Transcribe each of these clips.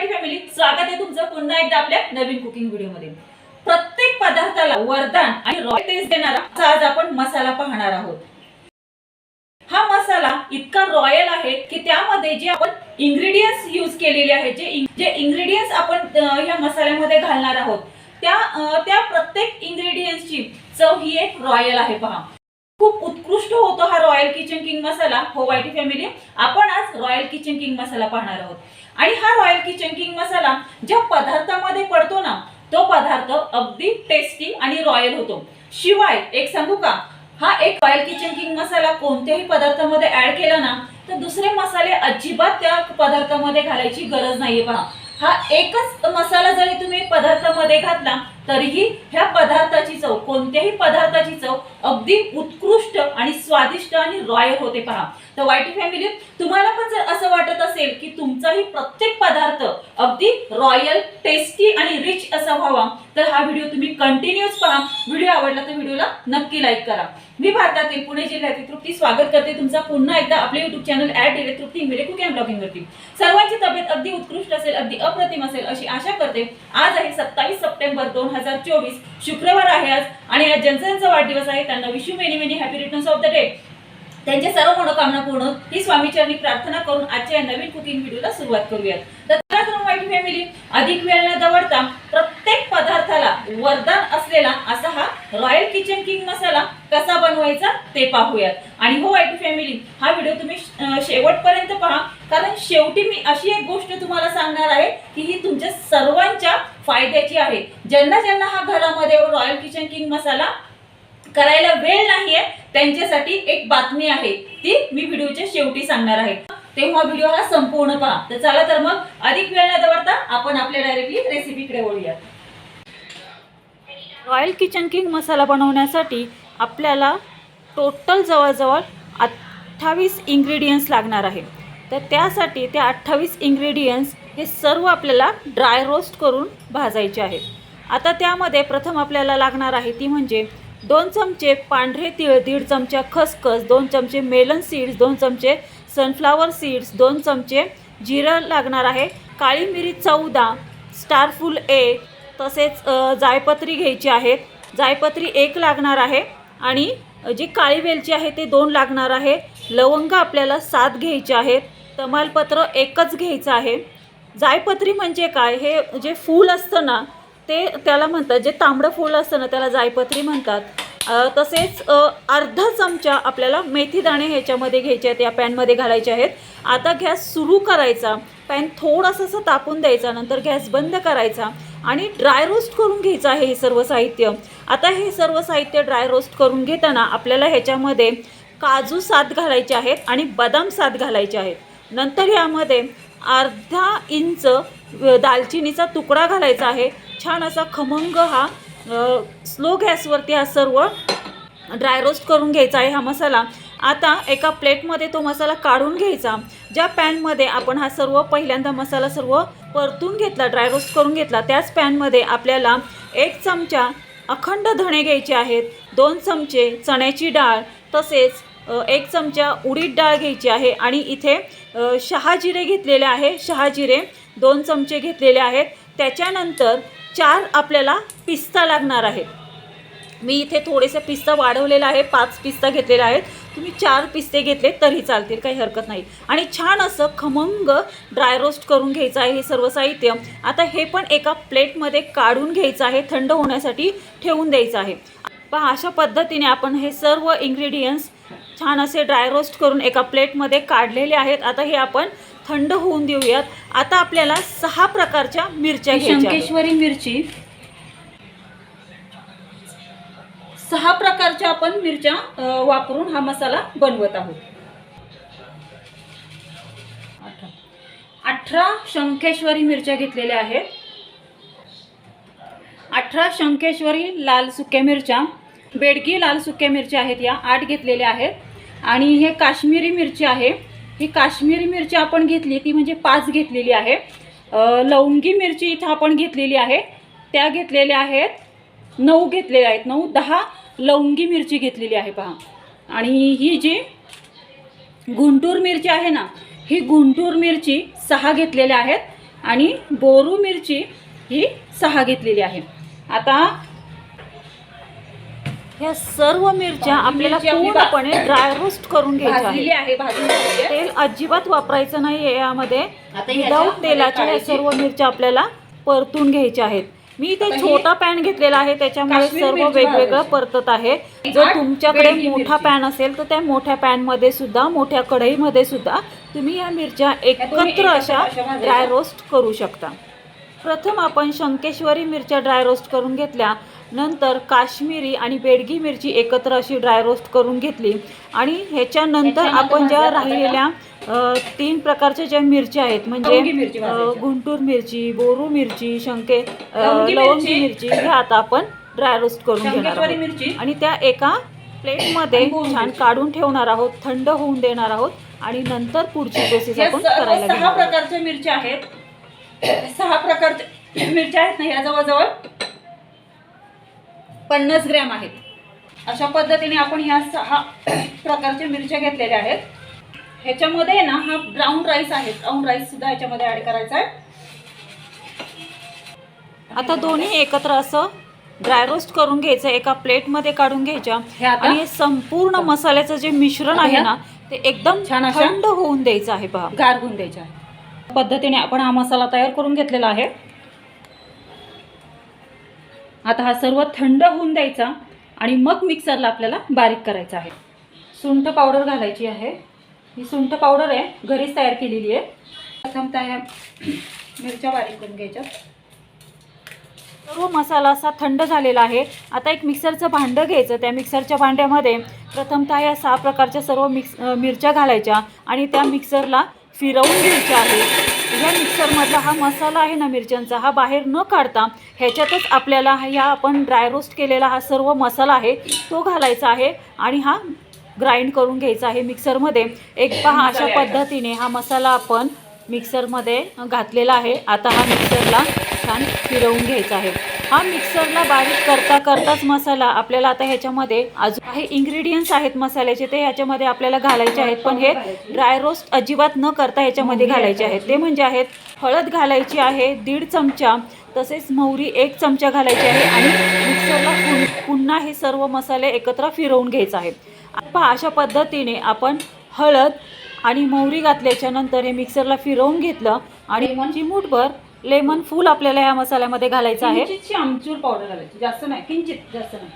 Marathi family स्वागत आहे तुमचं पुन्हा एकदा आपल्या नवीन कुकिंग व्हिडिओमध्ये प्रत्येक पदार्थाला वरदान आणि रॉयल टेस्ट देणारा आज आपण मसाला पाहणार आहोत. हा मसाला इतका रॉयल आहे की त्यामध्ये जे आपण इंग्रेडियंट्स यूज केलेले आहेत जे जे इंग्रेडियंट्स आपण ह्या मसाल्यामध्ये घालणार आहोत त्या त्या प्रत्येक इंग्रेडियंट्सची चव ही एक रॉयल आहे पहा. खूप उत्कृष्ट होतो हा रॉयल किचन किंग मसाला. हो वाईटी फॅमिली आपण आज रॉयल किचन किंग मसाला पाहणार आहोत. आणि हा रॉयल किचन किंग मसाला ज्या पदार्थामध्ये पडतो ना तो पदार्थ अगदी टेस्टी आणि रॉयल होतो. शिवाय एक सांगू का? हा एक रॉयल किचन किंग मसाला कोणत्याही पदार्थामध्ये ऍड केला ना तर दुसरे मसाले अजिबात त्या पदार्थामध्ये घालायची गरज नाहीये पहा. हा एकच मसाला जरी तुम्ही पदार्थामध्ये घातला तरीही ह्या पदार्थाची चव कोणत्याही पदार्थाची चव अगदी उत्कृष्ट आणि स्वादिष्ट आणि रॉयल होते पहा. तर वाईटी फॅमिली तुम्हाला पण जर असं वाटत असेल की तुमचाही प्रत्येक पदार्थ अगदी रॉयल टेस्टी आणि रिच असा व्हावा तर हा व्हिडिओ तुम्ही कंटिन्युअस पहा. व्हिडिओ आवडला तर व्हिडिओला नक्की लाईक करा. मी भारतातील पुणे जिल्ह्यातील तृप्ती स्वागत करते तुमचा. पुन्हा एकदा आपले YouTube channel add delay Trupti Ingale cook and blogging सर्वांची तब्येत अगदी उत्कृष्ट असेल अगदी अप्रतिम असेल अशी आशा करते. आज आहे सत्तावीस सप्टेंबर दोन हजार चोवीस शुक्रवार आहे आज आणि आज ज्यांचा वाढदिवस आहे. त्यांना wish you many many happy returns of the day त्यांच्या सर्व मनोकामना पूर्ण ही स्वामीचरणी प्रार्थना करून आजच्या या नवीन कुकिंग व्हिडिओला सुरुवात करूयात. तर वाईट फॅमिली अधिक वेळ न दवडता प्रत्येक पदार्थाला वरदान असलेला असा हा रॉयल किचन किंग मसाला कसा बनवायचा ते पाहूयात. आणि हो वाईट फॅमिली हा व्हिडिओ तुम्ही शेवटपर्यंत पहा. कारण शेवटी मी अशी एक गोष्ट तुम्हाला सांगणार आहे की ही तुमच्या सर्वांच्या फायद्याची आहे. ज्यांना ज्यांना हा घरामध्ये रॉयल किचन किंग मसाला करायला वेळ नाहीये त्यांच्यासाठी एक बातमी आहे. ती मी व्हिडिओच्या शेवटी सांगणार आहे. तेव्हा व्हिडिओ हा संपूर्ण पहा. तर चला तर मग अधिक वेळ न दवडता आपण आपल्या डायरेक्टली रेसिपीकडे वळूयात. रॉयल किचन किंग मसाला बनवण्यासाठी आपल्याला टोटल जवळजवळ अठ्ठावीस इंग्रेडियंट्स लागणार आहे. तर त्यासाठी त्या अठ्ठावीस इंग्रेडियंट्स हे सर्व आपल्याला ड्राय रोस्ट करून भाजायचे आहेत आता त्यामध्ये प्रथम आपल्याला लागणार आहे ती म्हणजे दोन चमचे पांढरे तीळ दीड चमचा खसखस दोन चमचे मेलन सीड्स दोन चमचे सनफ्लावर सीड्स दोन चमचे जिरं लागणार आहे काळी मिरी चौदा स्टारफुल एक तसेच जायपत्री घ्यायची आहेत. जायपत्री एक लागणार आहे आणि जी काळी वेलची आहे ते दोन लागणार आहे. लवंग आपल्याला सात घ्यायचे आहेत. तमालपत्र एकच घ्यायचं आहे. जायपत्री म्हणजे काय? हे जे फूल असतं ना ते त्याला म्हणतात जे तांबडं फूल असतं ना त्याला जायपत्री म्हणतात. तसेच अर्धा चमचा आपल्याला मेथी दाणे ह्याच्यामध्ये घ्यायचे आहेत या पॅनमध्ये घालायचे आहेत. आता गॅस सुरू करायचा. पॅन थोडंसं असं तापून द्यायचा नंतर गॅस बंद करायचा. आणि ड्राय रोस्ट करून घ्यायचं आहे हे सर्व साहित्य. आता हे सर्व साहित्य ड्राय रोस्ट करून घेताना आपल्याला ह्याच्यामध्ये काजू सात घालायचे आहेत आणि बदाम सात घालायचे आहेत. नंतर यामध्ये अर्धा इंच दालचिनीचा तुकडा घालायचा आहे. छान असा खमंग हा स्लो गॅसवरती हा सर्व ड्राय रोस्ट करून घ्यायचा आहे हा मसाला. आता एका प्लेटमध्ये तो मसाला काढून घ्यायचा. ज्या पॅनमध्ये आपण हा सर्व पहिल्यांदा मसाला सर्व परतून घेतला ड्राय रोस्ट करून घेतला त्याच पॅनमध्ये आपल्याला एक चमचा अखंड धणे घ्यायचे आहेत दोन चमचे चण्याची डाळ तसेच एक चमचा उडीद डाळ घ्यायची आहे आणि इथे शहाजिरे घेतलेले आहे शहाजिरे दोन चमचे घेतलेले आहेत त्याच्यानंतर चार आपल्याला पिस्ता लागणार आहे मी इथे थोडेसे पिस्ता वाढवलेला आहे पाच पिस्ता घेतलेला आहेत. तुम्ही चार पिस्ते घेतले तरी चालतील काही हरकत नाही. आणि छान असं खमंग ड्राय रोस्ट करून घ्यायचं आहे हे सर्व साहित्य. आता हे पण एका प्लेटमध्ये काढून घ्यायचं आहे थंड होण्यासाठी ठेवून द्यायचं आहे. पहा अशा पद्धतीने आपण हे सर्व इंग्रेडियंट्स छान असे ड्राय रोस्ट करून एका प्लेटमध्ये काढलेले आहेत. आता हे आपण थंड होऊन देऊयात. आता आपल्याला सहा प्रकारच्या मिरच्या घ्यायच्या शंकेश्वरी मिरची सहा प्रकारच्या आपण मिरच्या वापरून हा मसाला बनवत आहोत. अठरा. शंखेश्वरी मिरच्या घेतलेल्या आहेत. अठरा शंकेश्वरी लाल सुक्या मिरच्या बेडगी लाल सुक्या मिरच्या आहेत या आठ घेतलेल्या आहेत. आणि हे काश्मीरी मिरची आहे. ही काश्मीरी मिरची आपण घेतली ती म्हणजे पाच घेतलेली आहे. लवंगी मिरची इथं आपण घेतलेली आहे. त्या घेतलेल्या आहेत नऊ घेतलेल्या आहेत. नऊ दहा लवंगी मिरची घेतलेली आहे पहा आणि ही जी गुंटूर मिरची आहे ना ही गुंटूर मिरची सहा घेतलेल्या आहेत आणि बोरू मिरची ही सहा घेतलेली आहे आता ह्या सर्व मिरच्या आपल्याला पूर्णपणे ड्राय रोस्ट करून घ्यायच्या आहेत आहे. तेल अजिबात वापरायचं नाही आहे यामध्ये विदाऊट तेलाच्या ह्या. सर्व मिरच्या आपल्याला परतून घ्यायच्या आहेत मी इथे छोटा पॅन घेतलेला आहे त्याच्यामुळे सर्व वेगवेगळं. परतत आहे जर तुमच्याकडे मोठा. पॅन असेल तर त्या मोठ्या पॅनमध्ये सुद्धा मोठ्या कढईमध्ये सुद्धा तुम्ही या मिरच्या एकत्र अशा. ड्राय रोस्ट करू शकता प्रथम आपण शंकेश्वरी मिरच्या ड्राय रोस्ट करून घेतल्या नंतर काश्मीरी आणि बेडगी मिरची एकत्र अशी ड्राय रोस्ट करून घेतली आणि ह्याच्यानंतर आपण ज्या राहिलेल्या तीन प्रकारच्या ज्या मिरच्या आहेत म्हणजे. गुंटूर मिरची बोरू मिरची शंके लवंगी मिरची. ह्या आता आपण ड्राय रोस्ट करून घेणार आहोत आणि त्या एका प्लेटमध्ये छान. काढून ठेवणार आहोत थंड होऊन देणार आहोत आणि नंतर पुढची प्रोसेस आपण करायला सहा. प्रकारच्या मिरच्या आहेत सहा प्रकारच्या मिरच्या आहेत ना या जवळजवळ पन्नास ग्रॅम आहेत. अशा पद्धतीने आपण ह्या सहा प्रकारच्या मिरच्या घेतलेल्या आहेत. ह्याच्यामध्ये ना हा ब्राऊन राईस आहे. ब्राऊन राईस सुद्धा ह्याच्यामध्ये ऍड करायचा आहे. आता दोन्ही एकत्र असं ड्राय रोस्ट करून घ्यायचं एका प्लेटमध्ये काढून घ्यायच्या. आणि संपूर्ण मसाल्याचं जे मिश्रण आहे ना ते एकदम छान थंड होऊन द्यायचं आहे पहा. गारगून द्यायच्या आहे. पद्धतीने आपण हा मसाला तयार करून घेतलेला आहे. आता हा सर्व थंड होऊन द्यायचा आणि मग मिक्सरला आपल्याला बारीक करायचा आहे. सुंठ पावडर घालायची आहे. ही सुंठ पावडर आहे घरीच तयार केलेली आहे. प्रथमतः ह्या मिरच्या बारीक करून घ्यायच्या. सर्व मसाला असा थंड झालेला आहे. आता एक मिक्सरचं भांडं घ्यायचं. त्या मिक्सरच्या भांड्यामध्ये प्रथमतः या सहा प्रकारच्या सर्व मिक्स मिरच्या घालायच्या आणि त्या मिक्सरला फिरवून घ्यायच्या आहे या मिक्सरमधला हा मसाला आहे ना मिरच्यांचा हा बाहेर न काढता ह्याच्यातच आपल्याला हा- या आपण ड्राय रोस्ट केलेला हा सर्व मसाला आहे तो घालायचा आहे आणि हा ग्राइंड करून घ्यायचा आहे मिक्सरमध्ये एक पहा अशा. पद्धतीने हा मसाला आपण मिक्सरमध्ये घातलेला आहे. आता हा मिक्सरला छान फिरवून घ्यायचा आहे. हा मिक्सरला बारीक करता करताच मसाला आपल्याला आता ह्याच्यामध्ये अजून काही इन्ग्रेडियंट्स आहेत मसाल्याचे ते ह्याच्यामध्ये आपल्याला घालायचे आहेत पण हे ड्राय रोस्ट अजिबात न करता ह्याच्यामध्ये घालायचे आहेत ते म्हणजे आहेत हळद घालायची आहे दीड चमचा तसेच मोहरी एक चमचा घालायची आहे आणि मिक्सरला पुन- पुन्हा हे सर्व मसाले एकत्र फिरवून घ्यायचं आहे पहा अशा पद्धतीने आपण हळद आणि मोहरी घातल्याच्या नंतर हे मिक्सरला फिरवून घेतलं आणि लेमन. चिमूटभर लेमन फूल आपल्याला ह्या मसाल्यामध्ये घालायचं आहे. आमचूर पावडर घालायची. जास्त नाही. किंचित जास्त नाही.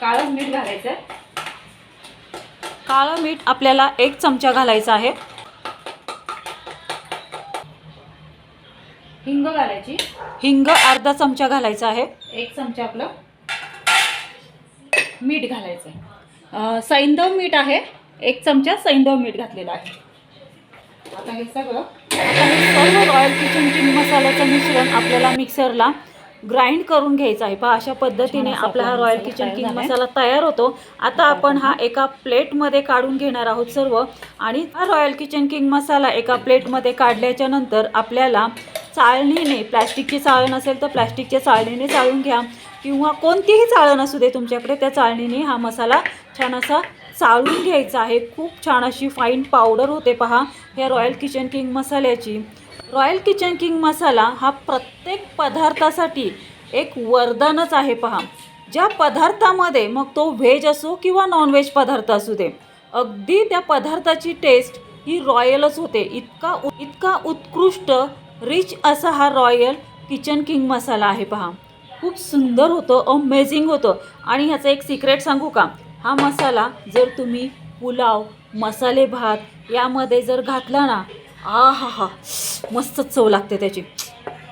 काळं मीठ घालायचं आहे काळं मीठ आपल्याला एक चमचा घालायचा आहे. हिंग घालायची. हिंग अर्धा चमचा घालायचा आहे. एक चमचा आपलं मीठ घालायचं आहे अं, सैंधव मीठ आहे. एक चमचा सैंधव मीठ घातलेलं आहे. आता हे सगळं सर्व रॉयल किचन किंग मसाल्याचं मिश्रण आपल्याला मिक्सरला ग्राइंड करून घ्यायचं आहे. पहा अशा पद्धतीने आपला हा रॉयल किचन किंग. मसाला तयार होतो. आता आपण हा एका प्लेटमध्ये काढून घेणार आहोत सर्व. आणि हा रॉयल किचन किंग मसाला एका प्लेटमध्ये काढल्याच्या नंतर आपल्याला चाळणीने प्लॅस्टिकची चाळण असेल तर प्लॅस्टिकच्या चाळणीने चाळून घ्या. किंवा कोणतीही चाळण असू दे तुमच्याकडे त्या चाळणीने हा मसाला छान असा चाळून घ्यायचं आहे. खूप छान अशी फाईन पावडर होते पहा या रॉयल किचन किंग मसाल्याची. रॉयल किचन किंग मसाला हा प्रत्येक पदार्थासाठी एक वरदानच आहे पहा. ज्या पदार्थामध्ये मग तो व्हेज असो किंवा नॉनव्हेज पदार्थ असू दे अगदी त्या पदार्थाची टेस्ट ही रॉयलच होते. इतका उ- इतका उत्कृष्ट रिच असा हा रॉयल किचन किंग मसाला आहे पहा. खूप सुंदर होतं अमेझिंग होतं. आणि ह्याचं एक सिक्रेट सांगू का? हा मसाला जर तुम्ही पुलाव मसाले भात यामध्ये जर घातला ना आ हा हा मस्त चव लागते त्याची.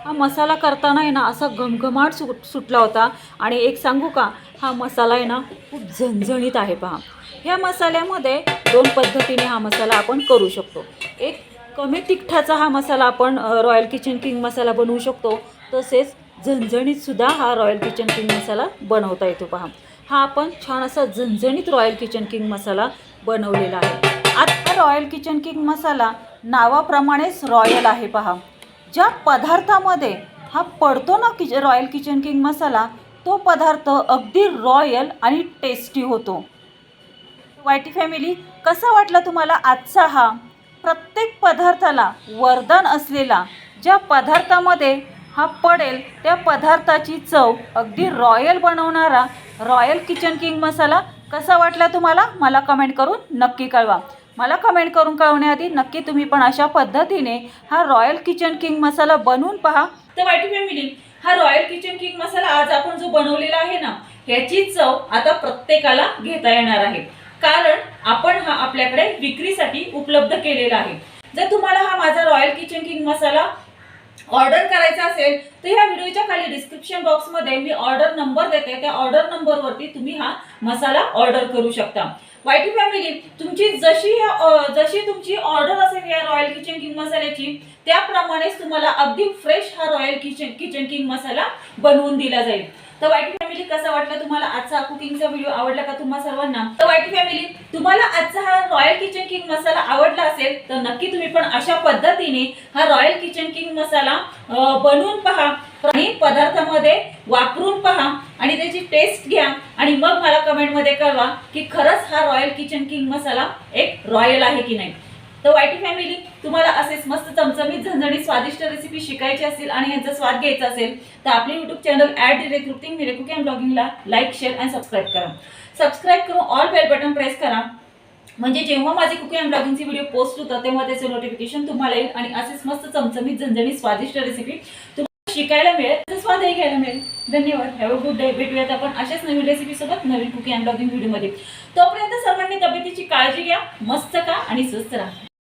हा मसाला करताना आहे ना असा घमघमाट सुट सुटला होता. आणि एक सांगू का हा मसाला आहे ना खूप झणझणीत आहे पहा. ह्या मसाल्यामध्ये दोन पद्धतीने हा मसाला आपण करू शकतो. एक कमी तिखटाचा हा मसाला आपण रॉयल किचन किंग मसाला बनवू शकतो. तसेच झणझणीतसुद्धा हा रॉयल किचन किंग मसाला बनवता येतो पहा. हा आपण छान असा झणझणीत रॉयल किचन किंग मसाला बनवलेला आहे. आता रॉयल किचन किंग मसाला नावाप्रमाणेच रॉयल आहे पहा. ज्या पदार्थामध्ये हा पडतो ना किच रॉयल किचन किंग मसाला तो पदार्थ अगदी रॉयल आणि टेस्टी होतो. वायटी फॅमिली कसा वाटला तुम्हाला आजचा हा प्रत्येक पदार्थाला वरदान असलेला ज्या पदार्थामध्ये हा पडेल त्या पदार्थाची चव अगदी रॉयल बनवणारा रॉयल किचन किंग मसाला कसा वाटला तुम्हाला? मला कमेंट करून नक्की कळवा. मला कमेंट करून कळवण्याआधी नक्की तुम्ही पण अशा पद्धतीने हा रॉयल किचन किंग मसाला बनवून पहा. तर वाईटी फॅमिली हा रॉयल किचन किंग मसाला आज आपण जो बनवलेला आहे ना ह्याची चव आता प्रत्येकाला घेता येणार आहे. कारण आपण हा आपल्याकडे विक्रीसाठी उपलब्ध केलेला आहे. जर तुम्हाला हा माझा Royal Kitchen King Masala order करायचा असेल तर ह्या व्हिडिओच्या खाली डिस्क्रिप्शन बॉक्समध्ये मी ऑर्डर नंबर देते. त्या ऑर्डर नंबरवरती तुम्ही हा मसाला ऑर्डर करू शकता. वाईटी फॅमिली तुमची जशी जशी तुमची ऑर्डर असेल या रॉयल किचन किंग मसाल्याची त्याप्रमाणेच तुम्हाला अगदी फ्रेश हा Royal Kitchen Kitchen King Masala बनवून दिला जाईल. तर वाईटी फॅमिली कसा वाटला तुम्हाला आजचा कुकिंगचा व्हिडिओ आवडला का तुम्हा सर्वांना? तर वाईटी फॅमिली तुम्हाला आजचा हा रॉयल किचन किंग मसाला आवडला असेल तर नक्की तुम्ही पण अशा पद्धतीने हा रॉयल किचन किंग मसाला बनवून पहा. आणि पदार्थामध्ये वापरून पहा आणि त्याची टेस्ट घ्या. आणि मग मला कमेंटमध्ये कळवा की खरंच हा रॉयल किचन किंग मसाला एक रॉयल आहे की नाही. तर वायटी फॅमिली तुम्हाला असेच मस्त चमचमीत झणझणीत स्वादिष्ट रेसिपी शिकायची असेल आणि यांचा स्वाद घ्यायचा असेल तर आपले YouTube channel at direct cooking मिरे कुकिंग ब्लॉगिंगला लाईक शेअर आणि सबस्क्राईब करा. सबस्क्राईब करून ऑल बेल बटन प्रेस करा. म्हणजे जेव्हा माझे कुकिंग अँड ब्लॉगिंगचे व्हिडिओ पोस्ट होतात तेव्हा त्याचे नोटिफिकेशन तुम्हाला येईल आणि असेच मस्त चमचमीत झणझणीत स्वादिष्ट रेसिपी तुम्हाला शिकायला मिळेल स्वादही घ्यायला मिळेल. धन्यवाद. हॅव अ गुड डे भेटूयात आपण अशाच नवीन रेसिपी सोबत नवीन कुकिंग अँड ब्लॉगिंग व्हिडिओमध्ये तोपर्यंत सर्वांनी तब्येतीची काळजी घ्या मस्त का आणि स्वस्त राहा.